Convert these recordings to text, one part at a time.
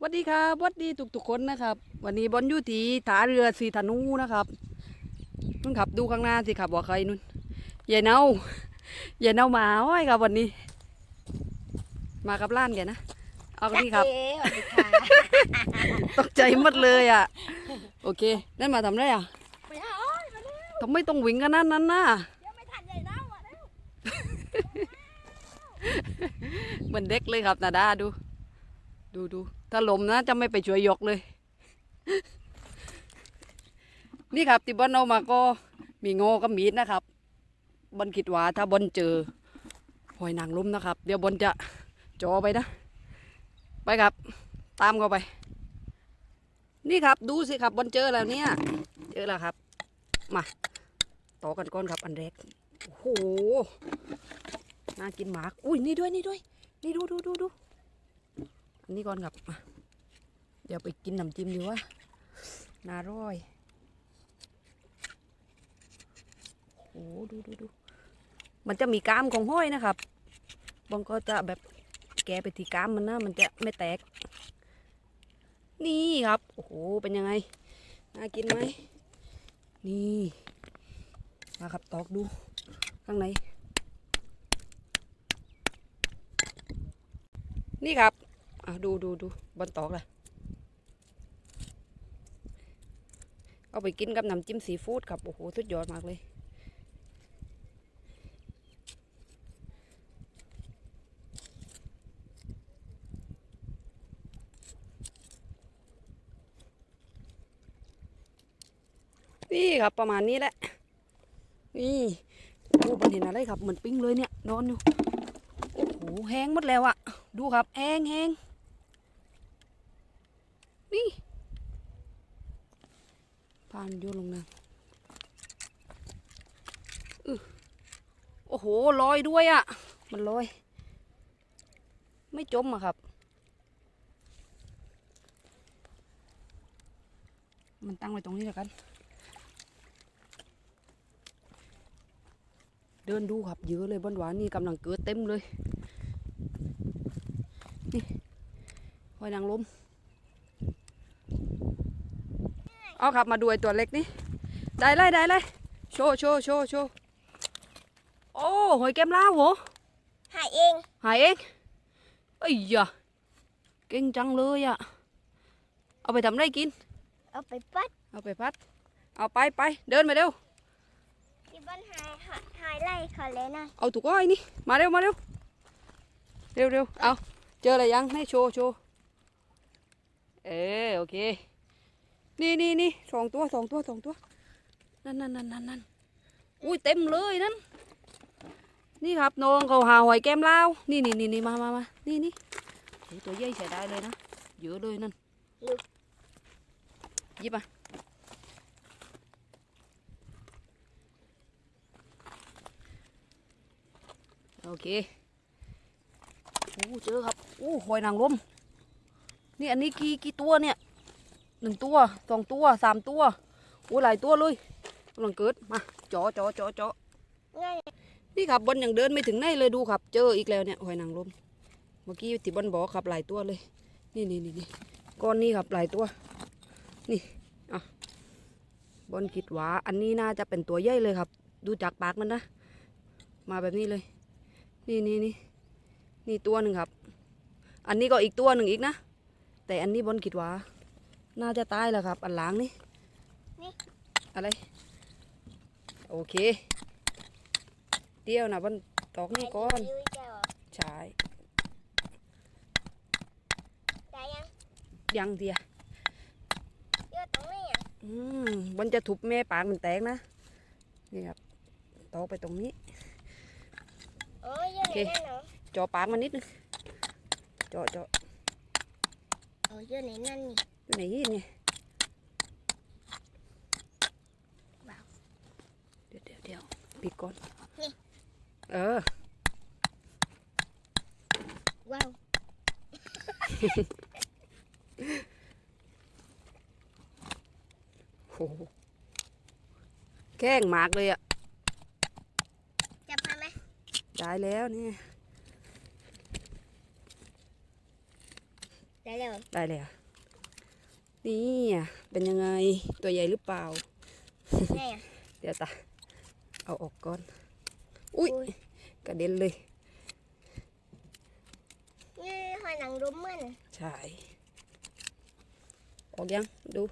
สวัสดีครับสวัสดีทุกทุกๆคนนะครับ วันนี้บอลอยู่ที่ท่าเรือสีธนูนะครับนุ่นขับดูข้างหน้าสิครับว่าใครนุ่นยายเน่ายายเน่าหมาอ้อยครับวันนี้ มากับล้านแกนะเอากันนี่ครับเอ๊ะสวัสดีค่ะตกใจหมดเลยอะ โอเคนั่นมาทำไรอะไปหาอ้อยมาเร็วทำไมต้องวิ่งกันนั้นนั้นน่ะเดี๋ยวไม่ทันใหญ่เน่าอะเร็วเหมือนเด็กเลยครับนาดาดู ดูดู ถ้าลมนะจะไม่ไปช่วยยกเลย นี่ครับที่บอนเอามาก็มีโง่กับมีดนะครับบอนคิดว่าถ้าบอนเจอหอยนางรมนะครับ เดี๋ยวบอนจะจอไปนะ ไปครับ ตามเขาไป นี่ครับดูสิครับบอนเจอแล้วเนี่ย เจอแล้วครับ มาต่อกันก่อนครับอันแรกโอ้โหน่ากินหมาก อุ้ยนี่ด้วยนี่ด้วย นี่ดูดูดูดู อันนี้ก่อนครับ เดี๋ยวไปกินน้ำจิ้มดีว่าน่าร่อยโอ้ดูดูดูมันจะมีกล้ามของห้อยนะครับบางก็จะแบบแกไปที่กล้ามมันนะมันจะไม่แตก นี่ครับโอ้โหเป็นยังไงน่ากินไหมนี่มาครับตอกดูข้างในนี่ครับ อะดูดูดูบนตอกเลยเอาไปกินกับน้ำจิ้มซีฟู้ดครับ โอ้โห สุดยอดมากเลย นี่ครับประมาณนี้แหละ นี่โอ้มันเห็นอะไรครับ เหมือนปิ้งเลยเนี่ยนอนอยู่ โอ้โห แห้งหมดแล้วอะดูครับ แห้งแห้ง นี่พานโยนลงน้ำอื้อโอ้โหลอยด้วยอะมันลอย ไม่จมอะครับ มันตั้งไว้ตรงนี้แล้วกัน เดินดูครับเยอะเลยบนหวานนี่กำลังเกิดเต็มเลย นี่หอยนางรม เอาครับมาดูไอ้ตัวเล็กนี่ได้เลยได้เลยโชว์โชว์โชว์โชว์โอ้หอยแก้มล้าวเหรอหายเอง หายเองเอ้ยยะเก่งจังเลยอะเอาไปทำอะไรกิน เอาไปปัด เอาไปพัด เอาไปไปเดินไปเร็วที่บ้านหายหายหายไล่ขอเลยหน่อยเอาถูกอ้อยนี่มาเร็วมาเร็วเร็วเร็วเอาเจออะไรยังให้โชว์โชว์เออโอเค นี่นี่นี่สองตัวสองตัวสองตัว นั่นนั่นนั่นนั่นนั่นอุ้ยเต็มเลยนั่น นี่ครับน้องเขาหาหอยแก้มลาวนี่นี่นี่นี่มามามานี่นี่ตัวใหญ่ใช้ได้เลยนะเยอะเลยนั่นยิบมาโอเคโอ้เจอครับโอ้หอยนางรมนี่อันนี้กี่กี่ตัวเนี่ย หนึ่งตัวสองตัวสามตัวโอ้หลายตัวเลยกำลังเกิดมาจาะเจาะเจาะเจาะง่ายนี่ครับบอลยังเดินไม่ถึงไหนเลยดูครับ เจออีกแล้วเนี่ยหอยนางรมเมื่อกี้ที่บอลบอกครับหลายตัวเลย นี่นี่นี่นี่ก้อนนี้ครับหลายตัว นี่อะบอลคิดว่าอันนี้น่าจะเป็นตัวใหญ่เลยครับ ดูจากปากมันนะมาแบบนี้เลย นี่นี่นี่นี่ตัวหนึ่งครับ อันนี้ก็อีกตัวหนึ่งอีกนะแต่อันนี้บอลคิดว่า น่าจะตายแล้วครับ อันหลังนี่อะไร โอเค เดียวนะบอลตอกนี่ก่อนรีวิวเจ้าเหรอใช่ได้ยังยังเดียเยอะตรงนี้อะอืมบอลจะทุบแม่ปากมันแตกนะนี่ครับตอกไปตรงนี้โอ้ยเยอะโอเคในนั่นเหรอเจาะปากมันนิดนึงเจาะเจาะโอ้ยเยอะในนั่น นี่ไหนไงว้าวเดี๋ยวเดี๋ยวเดี๋ยวปิดก่อนนี่เออ ว้าวโหแข้งหมากเลยอะจับมาไหมได้แล้วนี่ ได้แล้ว ได้เลยอะ นี่อะเป็นยังไงตัวใหญ่หรือเปล่าแม่อะเดี๋ยวตาเอาออกก่อน อุ้ยอุ้ยกระเด็นเลยนี่หอยนางรมมันใช่ออกยังดู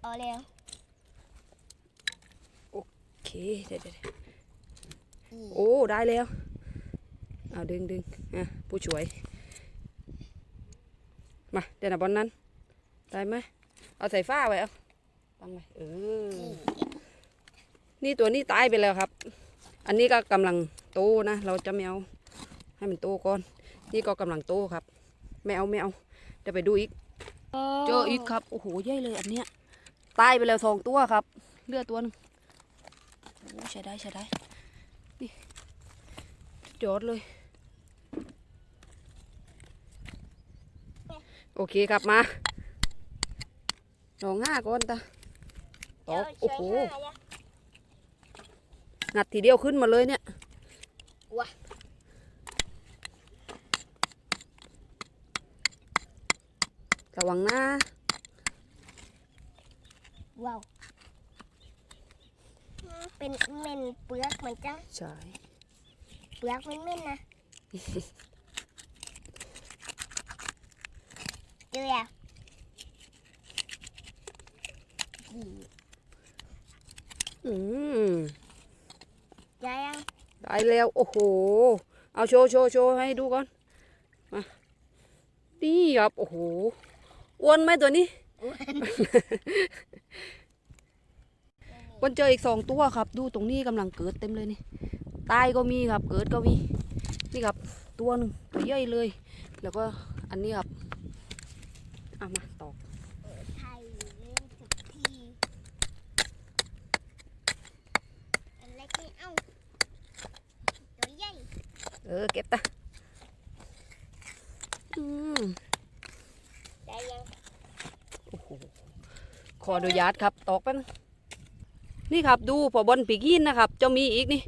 เอาแล้วโอเคเดี๋ยวเดี๋ยวเดี๋ยวอีโอ้ได้แล้วเอาดึงดึงอะผู้ช่วยมาเดี๋ยวนะบอลนั้น ได้ไหมเอาใส่ฟ้าไว้เอาตั้งไว้เอออีนี่ตัวนี้ตายไปแล้วครับ อันนี้ก็กำลังโตนะ เราจะไม่เอาให้มันโตก่อน นี่ก็กำลังโตครับไม่เอาไม่เอาเดี๋ยวไปดูอีก เจออีกครับ โอ้โหใหญ่เลยอันเนี้ย ตายไปแล้วสองตัวครับ เลือดตัวหนึงโอ้ใช้ได้ใช้ได้นี่สุดยอดเลย โอเคครับมา ลองง่าก่อนตาตอกโอ้โหเดี๋ยวช่วยหาจ้ะงัดทีเดียวขึ้นมาเลยเนี่ยว้าระวังนะว้าวอืมเป็นเม่นเปลือกเหมือนจังใช่เปลือกมันเม่นนะเจอแล้ว อีอืมใจยังได้แล้ว โอ้โห เอาโชว์โชว์โชว์ให้ดูก่อน มา นี่ครับ โอ้โห อ้วนไหมตัวนี้ วันเจออีกสองตัวครับ ดูตรงนี้กำลังเกิดเต็มเลยนี่ ตายก็มีครับ เกิดก็มี นี่ครับ ตัวหนึ่งตัวใหญ่เลย แล้วก็อันนี้ครับ เอามาตอก ไทยเล่นทุกทีอันเล็กนี่เอ้าตัวใหญ่ เออเก็บตะอืมได้ยังโอ้โหขออนุญาตครับตอกแป๊บนึงนี่ครับดูพอบอลปีกินนะครับจะมีอีกนี่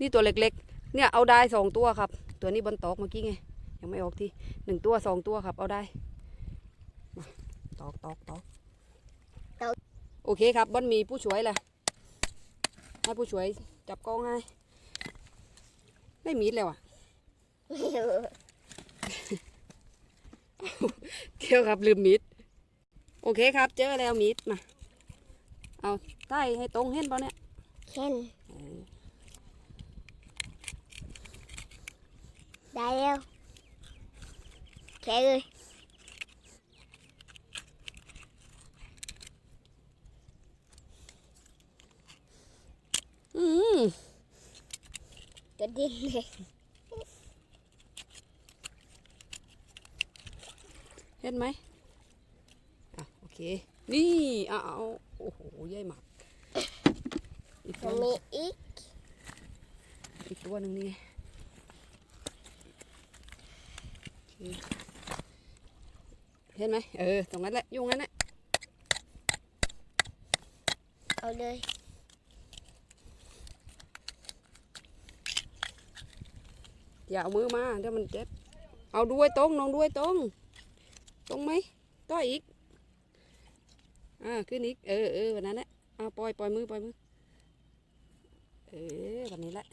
นี่ตัวเล็กๆ เนี่ยเอาได้สองตัวครับ ตัวนี้บอลตอกเมื่อกี้ไงยังไม่ออกทีหนึ่งตัวสองตัวครับ เอาได้มาตอกตอกตอกโอเคครับบอลมีผู้ช่วยแหละให้ผู้ช่วยจับกล้องให้ไม่มีดแล้วอะ เกี่ยวครับลืมมีดโอเคครับเจอแล้วมีดมา เอาใต้ให้ตรงเห็นเปล่าเนี่ยเข็นได้แล้วแค่เลยอืมกระดิ่งเลย เห็นไหมอะโอเค นี่เอาเอาโอ้โหใหญ่มากอีกตัยัวงหนึ่มีงอีกอีกตัวหนึ่งนี่ไงโอเคเห็นไหมเออ ตรงนั้นแหละอยุ่งนั้นแหละเอาเลยอย่าเอามือมาเดี๋ยวมันเจ็บ เอาด้วยตรงน้องด้วยตรง ตรงไหมต่ออีก อ่า ขึ้นอีก เออเออวันนั้นแหละเอาปล่อยปล่อยมือปล่อยมือ เออวันนี้แหละ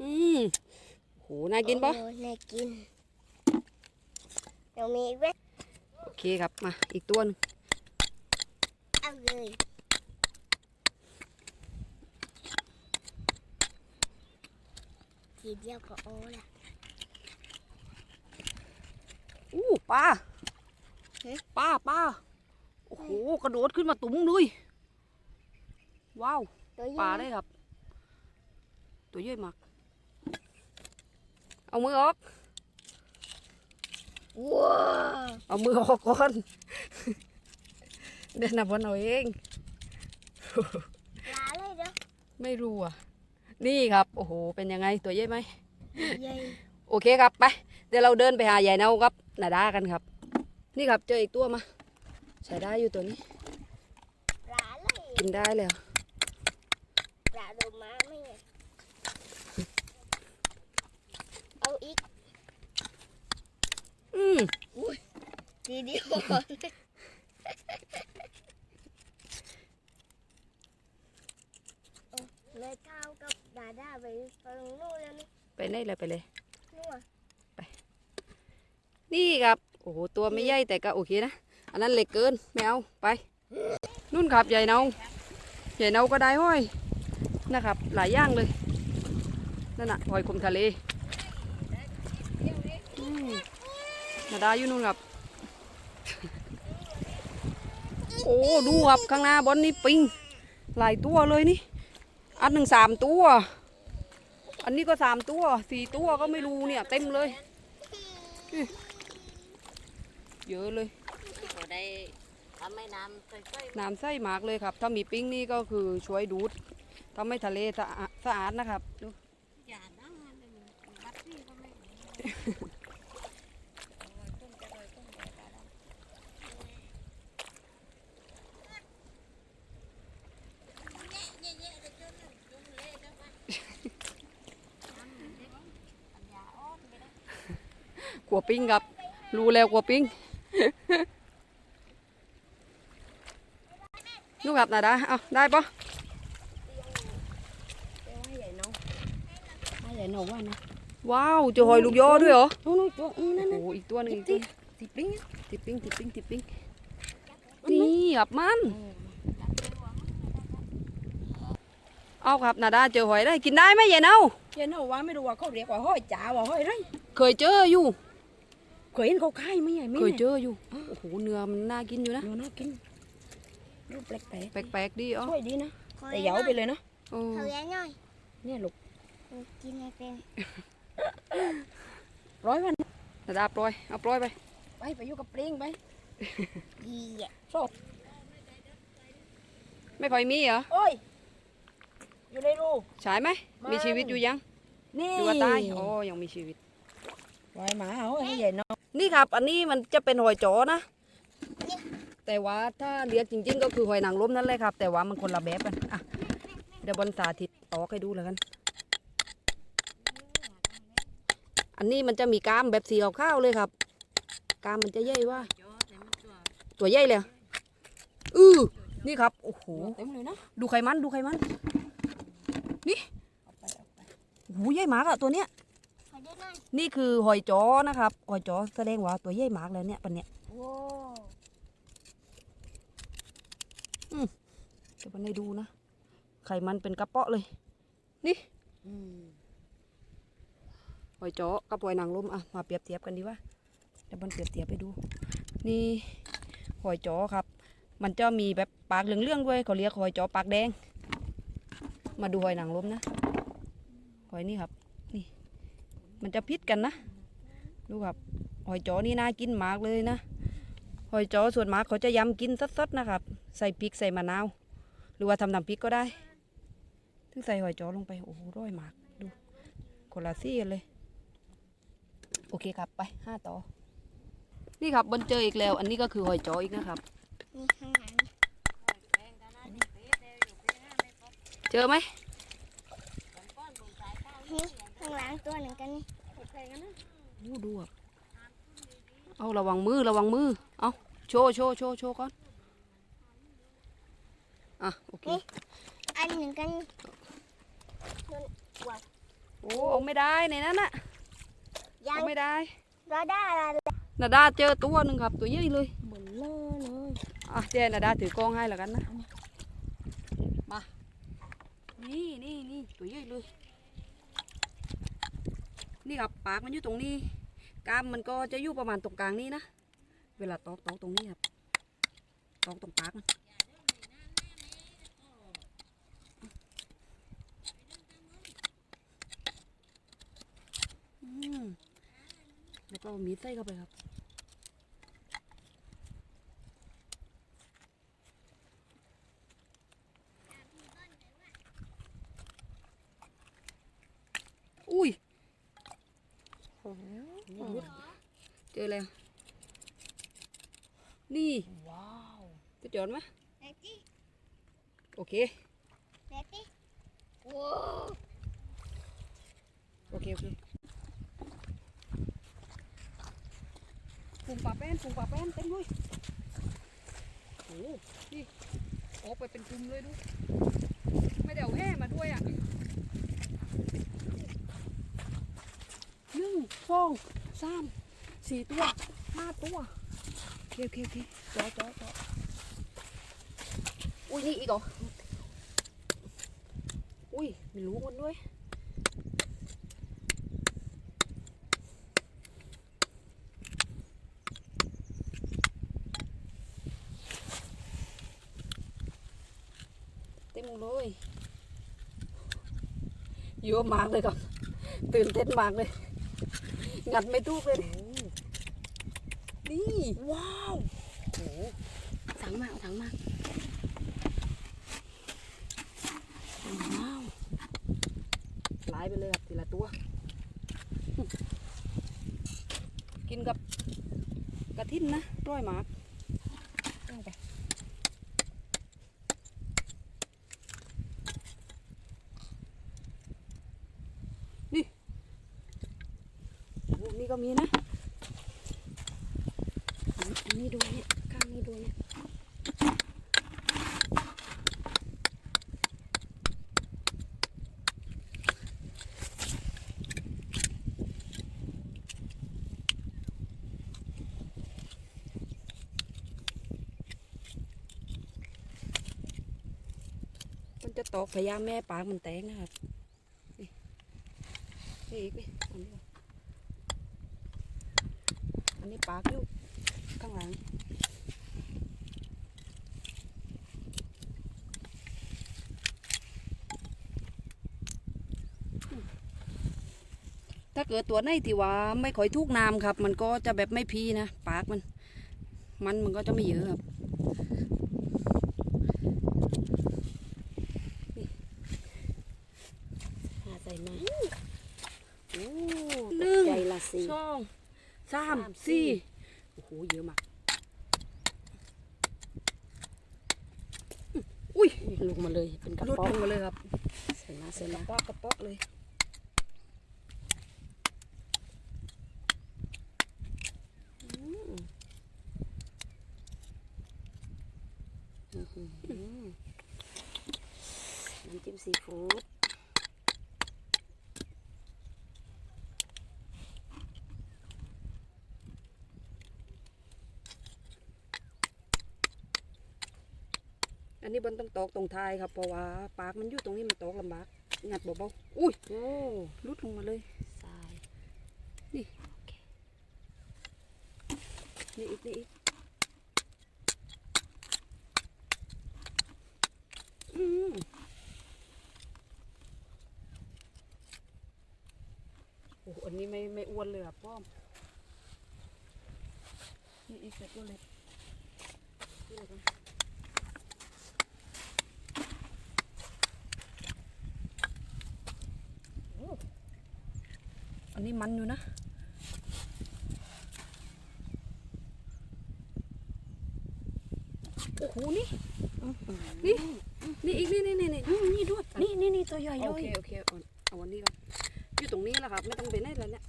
อืมโหน่ากินปะโอ้น่ากินยังมีอีกไหมโอเคครับ มา อีกตัวหนึงเอาเลย ทีเดียวก็โอ้ละอู้ปลาเฮ้ยปลาปลาโอ้โหกระโดดขึ้นมาตุ้มเลยว้าวตัวใหปลาญ่ได้ครับ ตัวใหญ่มาก เอามือออกว้าวเอามือออกก่อนเดินนับวันเอาเองปลาเลยเด้อไม่รู้อะ นี่ครับ โอ้โห เป็นยังไงตัวใหญ่ไหมใหญ่โอเคครับไป เดี๋ยวเราเดินไปหาใหญ่เนาครับนาด้ากันครับ นี่ครับเจออีกตัวมา ใช้ได้อยู่ตัวนี้กินได้เลยวปมเอาอีกอืมทีดียว เลยไปเลยนู่นนี่ครับโอ้โหตัวไม่ใหญ่แต่ก็โอเคนะอันนั้นเล็กเกินไม่เอาไปนู่นครับใหญ่เนาใหญ่เนาก็ได้ห้อยนะครับ หลายอย่างเลยนั่นน่ะหอยคมทะเลอืมนาดาอยู่นู่นครับ โอ้ดูครับข้างหน้าบอนนี่ปิงหลายตัวเลยนี่อันหนึ่งสามตัว อันนี้ก็สามตัวสี่ตัวก็ไม่รู้เนี่ย เต็มเลยเยอะเลย ก็ได้ทำให้น้ำใสน้ำใสมากเลยครับ ถ้ามีปิ้งนี่ก็คือช่วยดูดทำให้ทะเลสะอาดสะอาดนะครับดู ๆอย่าดังเลยบัดซี่ก็ไม่ กลัวปิ้งครับ รู้แล้วกลัวปิ้งนูกครับนาดาเอาได้ปะใหญ่น้องใหญ่น้องว่านะว้าวเจอหอยลูกยอด้วยเหรอน้องน้องตัวอืมนั่นโอ้น่ะโหอีกตัวหนึงอีกตัวหนึ่งสิปิ้งติดปิ้งติดปิ้งติดปิ้งนี่ครับมันเอาครับนาดาเจอหอยได้กินได้ไหมยายเนาใหญ่น้องว่าไม่รู้ว่าเขาเรียกว่าห้อยจ๋าว่าห้อยไรเคยเจออยู่ เคยเห็นเขาขายไหมใหญ่ไหมเคยเจออยู่โอ้โหเนื้อมันน่ากินอยู่นะเนื้อน่ากินรูปแปลกแปลกๆดีอ๋อๆช่วยดีนะแต่เหยาไปเลยนะโอ้เขาเลี้ยงหน่อยเนี่ยลูกหนูกินไม่เป็นร้อยวันนาดาปล่อยเอาปล่อยไปไปไปอยู่กับปลิงไปดีอะโชคไม่ค่อยมีเหรอโอ้ยอยู่ในรูฉายไหมมันมีชีวิตอยู่ยังนี่หรือว่าตายอ๋อยังมีชีวิต ลอยหมาเอาให้ใหญ่น้องนี่ครับ อันนี้มันจะเป็นหอยจอนะ แต่ว่าถ้าเรียกจริง ๆ ก็คือหอยนางรมนั่นเลยครับ แต่ว่ามันคนละแบบกันอะเดี๋ยวบนสาธิตออกให้ดูแล้วกัน อันนี้มันจะมีกล้ามแบบสีขาวๆเลยครับกล้ามมันจะใหญ่ว่า ตัวใหญ่เลยอือนี่ครับ โอ้โห ดูไขมัน ดูไขมัน นี่เอาไปเอาไปโอ้โหใหญ่มากอะตัวเนี้ย น่อยนี่คือหอยจอนะครับ หอยจอแสดงว่าตัวใหญ่มากแล้วเนี่ยปันเนี้ยโว้เดี๋ยวปันให้ดูนะ ไขมันเป็นกระเปาะเลยอืมหอยจอกับหอยนางรมอะ มาเปรียบเทียบกันดีว่าเดี๋ยวมันเปรียบเทียบไปดู นี่หอยจอครับ มันจะมีแบบปากเหลืองๆด้วยเขาเรียกหอยจอปากแดง มาดูหอยนางรมนะหอยนี่ครับนี่ มันจะพิษกันนะ ดูครับ หอยจ้อนี่น่ากินมากเลยนะ หอยจ้อส่วนมากเขาจะยำกินสดๆนะครับ ใส่พริกใส่มะนาว หรือว่าทำน้ำพริกก็ได้ถึงใส่หอยจ้อลงไป โอ้โหร่อยมากดูคนละซี่กันเลย โอเคครับไปห้าต่อ นี่ครับบนเจออีกแล้ว อันนี้ก็คือหอยจ้ออีกนะครับนี่ข้างหลังเจอไหม นี่ ข้างหลังตัวหนึ่งกันนี่โอ้ดูอะเอาระวังมือระวังมือ เอาโชว์โชว์โชว์โชว์ก่อน อะโอเค อันหนึ่งกันนี่โอ้เอาไม่ได้ในนั้นน่ะยังเอาไม่ได้รอได้อะไรนาดาเจอตัวหนึ่งครับตัวใหญ่เลยเหมือนเลอะเลยอะเดี๋ยวนาดาถือกล้องให้แล้วกันนะ มา นี่นี่นี่ตัวใหญ่เลย นี่ครับปากมันอยู่ตรงนี้กล้ามมันก็จะอยู่ประมาณตรงกลางนี้นะ เวลาตอกตอกตรงนี้ครับตอกตรงปากมันแล้วก็มีไส้เข้าไปครับ อุ้ยเจ อแล้ว นี่ ว้าวจะจอดไหมเด็ดดิโอเคเด็ดดิว้าโอเค โอเควฝูงปลาแป้นฝูงปลาแป้นเต็มเลยโอ้นี่ออกไปเป็นกลุ่มเลยดู ไม่ได้เอาแห่มาด้วยอะหนึ่งสองสาม สี่ตัวห้าตัวโอเคโอเคโอเคจอจอจออุ้ยนี่อีกเหรออุ้ยไม่รู้มันด้วยเต็มเลยเยอะมากเลยครับตื่นเต้นมากเลย งัดไม่ทุกเลย นี่ว้าวโอ้ถังมาเอาถังมาว้าวหลายไปเลยครับทีละตัว กินกับกระทินนะร้อยหมากเอาไปโอ้นี่ก็มีนะอันอันนี้ดูเนี่ยข้างนี้ดูเนี่ย มันจะตอกพยายามแม่ปากมันแตกนะครับนี่อีกนี่อันนี้อันนี้ปากอยู่ข้างหลังถ้าเกิดตัวไหนที่ว่าไม่ค่อยทุกน้ำครับ มันก็จะแบบไม่พีนะ ปากมัน มันมันก็จะไม่เยอะครับ หาใส่มา โอ้ หนึ่งใจละสี่ สอง สามสามสี่สี่โอ้โหเยอะมากอุ้ยลงมาเลยเป็นกระลุดป๋อลงงมาเลยครับใส่มาใส่กระมาปอกกระปอกเลยอื้อหือน้ำจิ้มซีฟู้ด นนี้บนต้องตอกตรงท้ายครับเพราะว่าปากมันอยู่ตรงนี้มันตอกลำบากงัดเบาๆอุ้ยโอ้ลุดลงมาเลยทรายนี่อีกนี่อีกอืมโอ้โหอันนี้ไม่ไม่อ้วนเลยอะป้อมนี่อีกแต่ตัวเล็กนี่เลยกันโอ้อั นนี้มันอยู่นะโอ้โหนี่นี่นี่อีกนี่นี่นี่นี่อืมนี่ด้วยนี่นี่นี่ตัวใหญ่เลโอยเคโอเคเอาเอาวันนี้ก่อนอยู่ตรงนี้แหละครับไม่ต้องไปไหนแล้วเนี่ย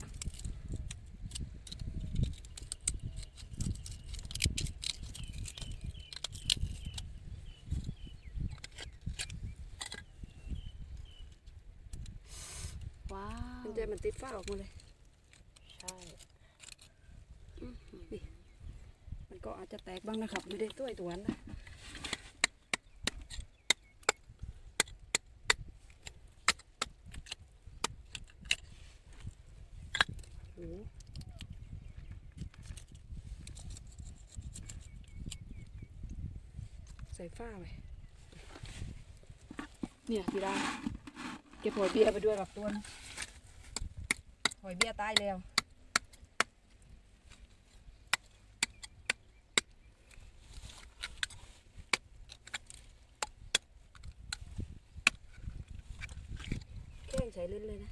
ว้าว มันจะมันติด ฝ้าออกมาเลย ใช่มันก็อาจจะแตกบ้างนะครับ ไม่ได้ตัวตัวนั้นนะโอ้ใส่ฝ้าไปเนี่ยทีได้เก็บหอยเบี้ยไปด้วยกับตัวนะ หอยเบี้ยตายแล้วแค่ใช้เล่นเลยนะ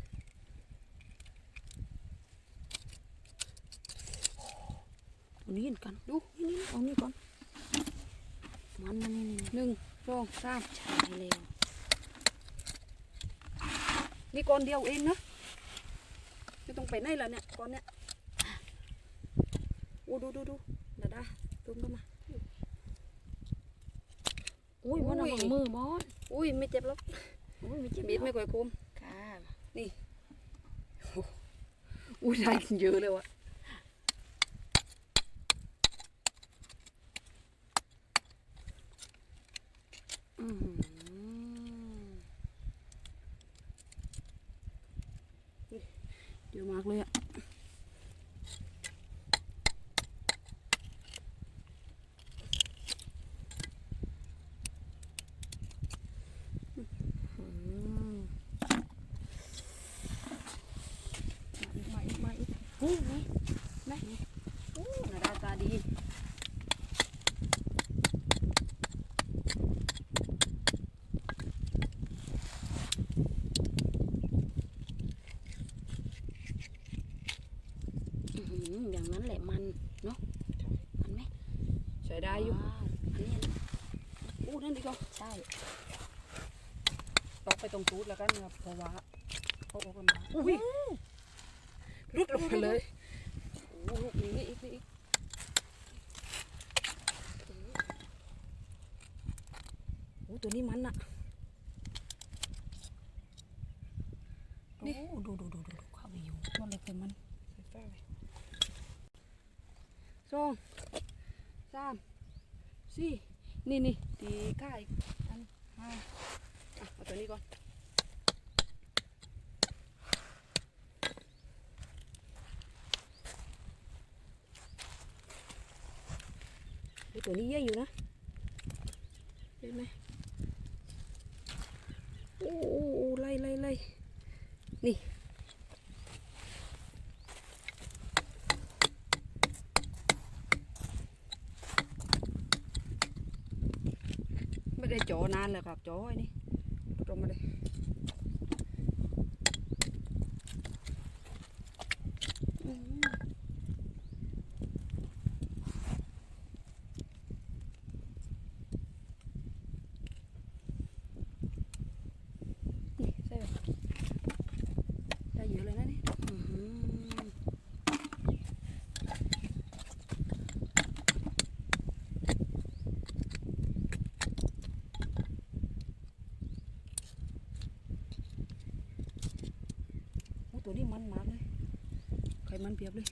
เอานี่กันดูนี่นี่เอานี่ก่อนมันมันนี่นี่หนึ่งสองสามใช่แล้วนี่ก้อนเดียวเองนะ ไม่ต้องไปไหนแล้วเนี่ยก้อนเนี้ยอู้ดูดูดูนาดาตุ้มเข้ามาอุ้ยบอสเอาอุ้ยมือบอสอุ้ยไม่เจ็บหรอกอุ้ยไม่เจ็บบีดไม่ค่อยคมค่ะอุ้ยได้กินเยอะเลยวะอื้อหือ เยอะมากเลยอะอื้อหือมาอีกมาอีกนี่นี่มาอีกโอ้หน้าตาตาดี อื้อหืออย่างนั้นแหละมันเนาะมันไหม ใช้ได้อยู่ ว้าวอันนี้นะ อู้นั่นดีกว่า ใช่ ตอกไปตรงตูดแล้วกันนะครับเพราะว่าเขาออกลำบากอุ้ยรุดลงมาเลยโอ้ลูกนี้นี่อีกนี่อีกโอ้ตัวนี้มันอะนี่โอ้ดูดูดูดูดูเข้าไปอยู่มันเล็กแต่มันใส่ฟ้าไปสองสามสี่นี่นี่ตีก้าอีกอันห้าอะ เอาตัวนี้ก่อนเตัวนี้เยอะอยู่นะเห็นไหมโอ้โอ้ไล่ไล่ไล่นี่ไม่ได้จอนานเลยครับจอไอ้นี่ตรงมาเลยอืม นี่ใส่ไปได้เยอะเลยนะนี่ อื้อหือ โอ้ตัวนี้มันมากเลยไข มันเปียบเลย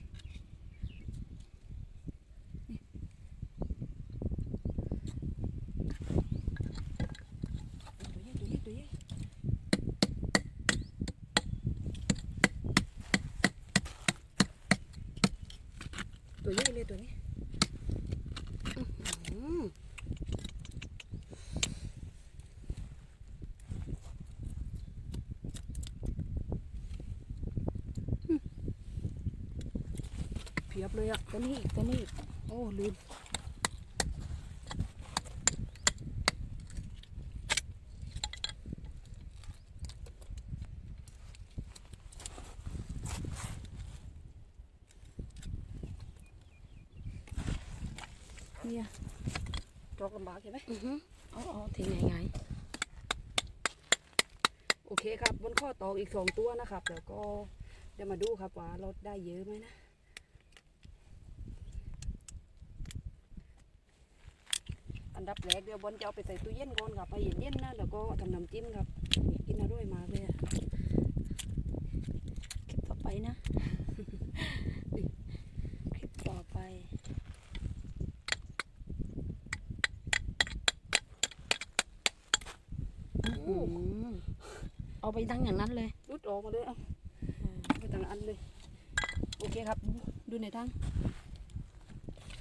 นี่ตัวใหญ่ตัวใหญ่ตัวใหญ่ตัวใหญ่เลยตัวนี้ อืม เพีย บเลยอะตัวนี้อีกตัวนี้อีกโอ้ลืมเนี่ยตรอกลำบากใช่ไหมอือหือเอาเอาทีไงไงโอเคครับบนข้อตอกอีกสองตัวนะครับ แล้วก็เดี๋ยวมาดูครับว่าเราได้เยอะไหมนะ อันดับแรกเดี๋ยวบนจะเอาไปใส่ตู้เย็นก่อนครับให้เย็นๆนะแล้วก็ทำน้ำจิ้มครับกินอร่อยมากเลยอะคลิปต่อไปนะคลิปต่อไปอื้อหือเอาไปตั้งอย่างนั้นเลยรุดออกมาเลยเอาเอาไปต่างอันเลย โอเคครับดูดูในทั้ง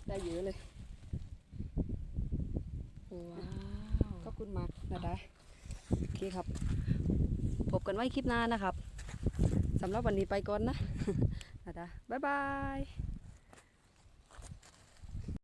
ได้เยอะเลย ว้าว ขอบ คุณมากนะได้โอเคครับ พบกันไว้คลิปหน้านะครับสำหรับวันนี้ไปก่อนนะนะดาบ๊ายบาย